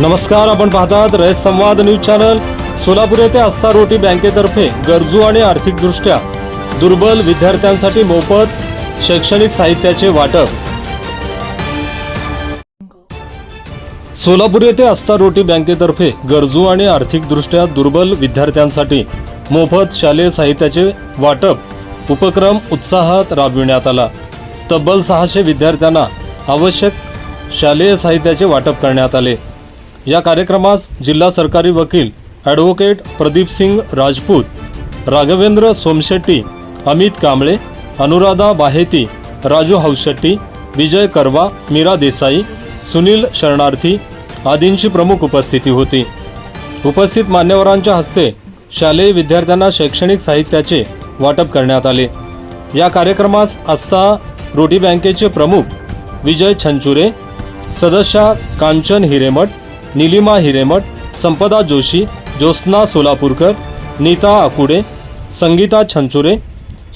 नमस्कार आपण पाहतात रयत संवाद न्यूज चॅनल. सोलापूर येथे आस्था रोटी बँकेतर्फे गरजू आणि आर्थिकदृष्ट्या दुर्बल विद्यार्थ्यांसाठी मोफत शैक्षणिक साहित्याचे वाटप. सोलापूर येथे आस्था रोटी बँकेतर्फे गरजू आणि आर्थिकदृष्ट्या दुर्बल विद्यार्थ्यांसाठी मोफत शालेय साहित्याचे वाटप उपक्रम उत्साहात राबविण्यात आला. तब्बल सहाशे विद्यार्थ्यांना आवश्यक शालेय साहित्याचे वाटप करण्यात आले. या कार्यक्रमास जिल्हा सरकारी वकील ॲडव्होकेट प्रदीपसिंग राजपूत राघवेंद्र सोमशेट्टी अमित कांबळे अनुराधा बाहेती राजू हौशेट्टी विजय करवा मीरा देसाई सुनील शरणार्थी आदींची प्रमुख उपस्थिती होती. उपस्थित मान्यवरांच्या हस्ते शालेय विद्यार्थ्यांना शैक्षणिक साहित्याचे वाटप करण्यात आले. या कार्यक्रमास आस्था रोटी बँकेचे प्रमुख विजय छंचुरे सदस्या कांचन हिरेमठ निलिमा हिरेमठ संपदा जोशी ज्योत्स्ना सोलापूरकर नीता आकुडे संगीता छंचुरे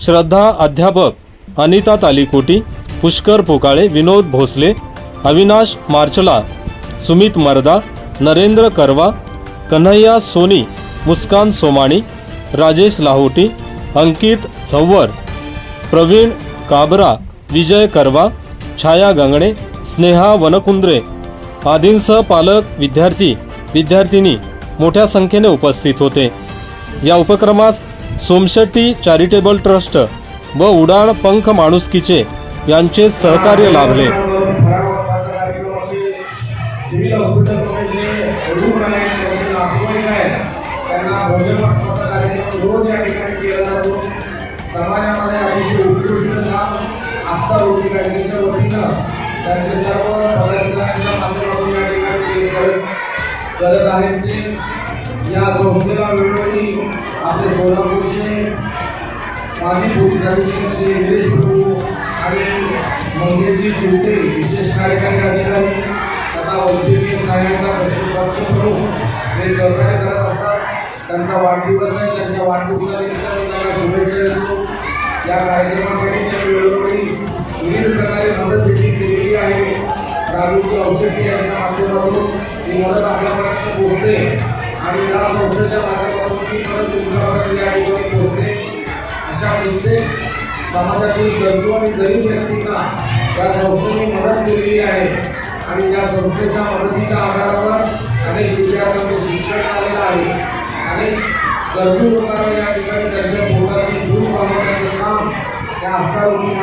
श्रद्धा अध्यापक अनिता तालिकोटी पुष्कर पोकाळे विनोद भोसले अविनाश मार्चला सुमित मर्दा नरेंद्र करवा कन्हैया सोनी मुस्कान सोमाणी राजेश लाहोटी अंकित झव्वर प्रवीण काबरा विजय करवा छाया गंगणे स्नेहा वनकुंद्रे आदींसह पालक विद्यार्थी विद्यार्थिनी मोठ्या संख्येने उपस्थित होते. या उपक्रमास सोमशेट्टी चॅरिटेबल ट्रस्ट व उडाण पंख माणुसकीचे यांचे सहकार्य लाभले. सिव्हिल करत आहेत ते या संस्थेला वेळोवेळी आपले सोलापूरचे माजी पोलीस अधीक्षक श्री निलेश प्रभू आणि मंगेशजी चिवटे विशेष कार्यकारी अधिकारी तथा औद्योगिक सहाय्यता पक्ष प्रमुख हे सहकार्य करत असतात. त्यांचा वाढदिवस आहे त्यांच्या वाढदिवसानिमित्त त्यांना शुभेच्छा देतो. या कार्यक्रमासाठी त्यांनी वेळोवेळी विविध प्रकारे मदत देखील केलेली आहे. राजूजी औषधी यांच्या माध्यमातून ही मदत आपल्यापर्यंत पोहोचते आणि या संस्थेच्या माध्यमातून ती परत तुमच्यापर्यंत या ठिकाणी पोहोचते अशा प्रत्येक समाजातील गरजू आणि गरीब व्यक्तींना या संस्थेने मदत केलेली आहे. आणि या संस्थेच्या मदतीच्या आधारावर अनेक विद्यार्थ्यांचे शिक्षण आलेलं आहे. अनेक गरजू लोकांना या ठिकाणी त्यांच्या पोटाची दूर वाढवण्याचं काम त्या आस्थारोगी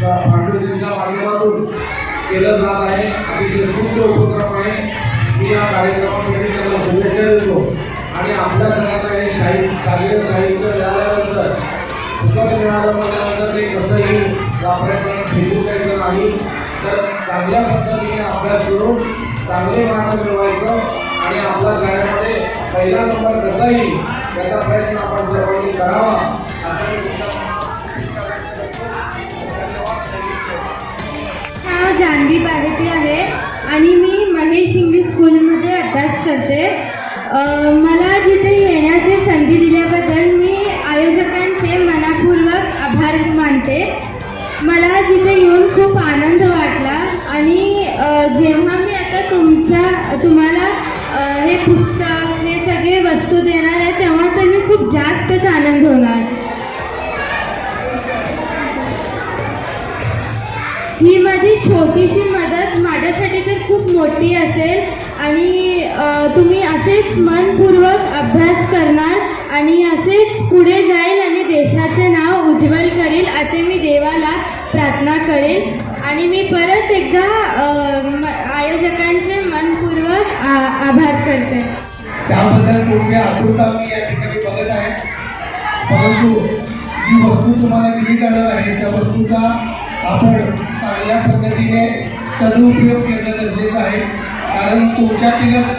फाउंडेशनच्या माध्यमातून केलं जात आहे. अतिशय सुंदर उपक्रम आहे. मी या कार्यक्रमासाठी त्यांना शुभेच्छा देतो. आणि आपल्या सगळ्यांना हे शाही शालेय साहित्य मिळाल्यानंतर सुखद मिळालं म्हटल्यानंतर ते कसंही वापरायचं फेकू द्यायचं नाही तर चांगल्या पद्धतीने अभ्यास करून चांगले मार्क मिळवायचं आणि आपल्या शाळेमध्ये पहिला नंबर कसा येईल याचा प्रयत्न आपण सर्वांनी करावा असं मी तुमच्या आहे. आणि मी महेश इंग्लिश स्कूलमध्ये अभ्यास करते. मला जिथे येण्याची संधी दिल्याबद्दल मी आयोजकांचे मनापूर्वक आभार मानते. मला जिथे येऊन खूप आनंद वाटला आणि जेव्हा मी आता तुमच्या तुम्हाला हे पुस्तक हे सगळे वस्तू देणार आहे तेव्हा तर मी खूप जास्तच आनंद होणार. ही माझी छोटीशी मदत माझ्यासाठी तर खूप मोठी असेल. आणि तुम्ही असेच मनपूर्वक अभ्यास करणार आणि असेच पुढे जाईल आणि देशाचे नाव उज्ज्वल करेल असे मी देवाला प्रार्थना करेल. आणि मी परत एकदा आयोजकांचे मनपूर्वक आभार करते. त्याबद्दल मोठी आतुरता मी या ठिकाणी बघत आहे. परंतु जी वस्तू तुम्हाला दिली जाणार आहे त्या वस्तूचा आपण चांगल्या पद्धतीने सदुपयोग केला गरजेचं आहे. कारण तुमच्यातीलच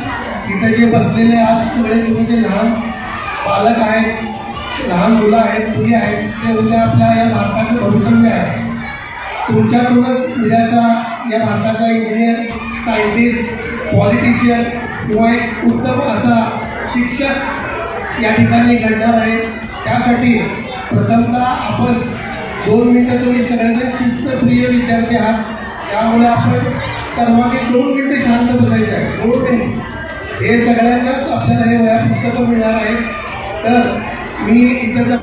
इथे जे बसलेले आहात सगळे तुमचे लहान पालक आहेत लहान मुलं आहेत मुली आहेत ते उद्या आपल्या या भारताचं भवितव्य आहे. तुमच्यातूनच उद्याचा या भारताचा इंजिनियर सायंटिस्ट पॉलिटिशियन किंवा एक उत्तम असा शिक्षक या ठिकाणी घडणार आहे. त्यासाठी प्रथमतः आपण दोन मिनटं तुम्ही सगळेजण शिस्तप्रिय विद्यार्थी आहात. त्यामुळे आपण सर्वांनी दोन मिनिटं शांत बसायचं आहे. दोन मिनिट. हे सगळ्यांनाच आपल्याला हे वया पुस्तकं मिळणार आहेत. तर मी इथं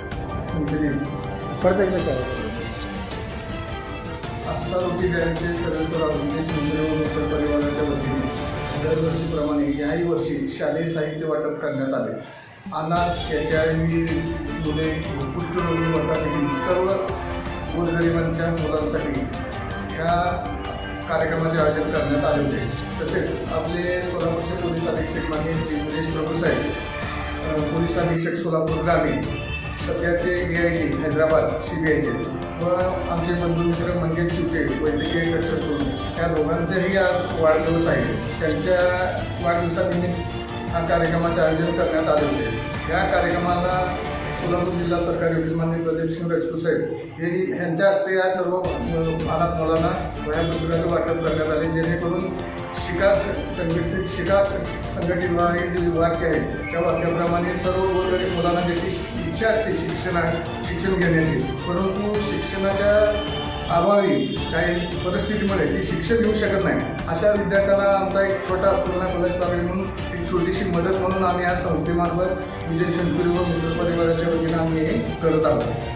अस्तारोपी बँकचे सर्वेश्वर आवडते चिंचणे व मित्र परिवाराच्या वतीने दरवर्षीप्रमाणे याही वर्षी शालेय साहित्य वाटप करण्यात आले. अनाथ एचआयव्ही मुले कुष्ठरोगी वसाहतीतील सर्व गोरगरिबांच्या मुलांसाठी ह्या कार्यक्रमाचे आयोजन करण्यात आले होते. तसेच आपले सोलापूरचे पोलीस अधीक्षक माननीय श्री मुकेश प्रभू साहेब पोलीस अधीक्षक सोलापूर ग्रामीण सध्याचे A I G Hyderabad C B आयचे व आमचे बंधुमित्र मंगेश चिवटे वैद्यकीय कक्षक करून या दोघांचेही आज वाढदिवस आहे. त्यांच्या वाढदिवसानिमित्त हा कार्यक्रमाचे आयोजन करण्यात आले होते. या कार्यक्रमाला सोलापूर जिल्हा सरकारी वकील मान्य प्रदीप सिंह राजपूत साहेब यांनी यांच्या हस्ते या सर्व अ, अनाथ मुलांना वया पुस्तकाचं वाटप करण्यात आले जेणेकरून शिका संघटित शिका संघटित व्हा हे जे वाक्य आहे त्या वाक्याप्रमाणे सर्व गोरगरीब मुलांना ज्याची इच्छा असते शिक्षणा शिक्षण घेण्याची परंतु शिक्षणाच्या अभावी काही परिस्थितीमुळे ती शिक्षण घेऊ शकत नाही. अशा विद्यार्थ्यांना आमचा एक छोटा पूर्ण कॉलेज पाहिजे म्हणून एक छोटीशी मदत म्हणून आम्ही या संस्थेमार्फत विजय सेंचुरी व मित्र परिवाराच्या वतीनं आम्ही हे करत आहोत.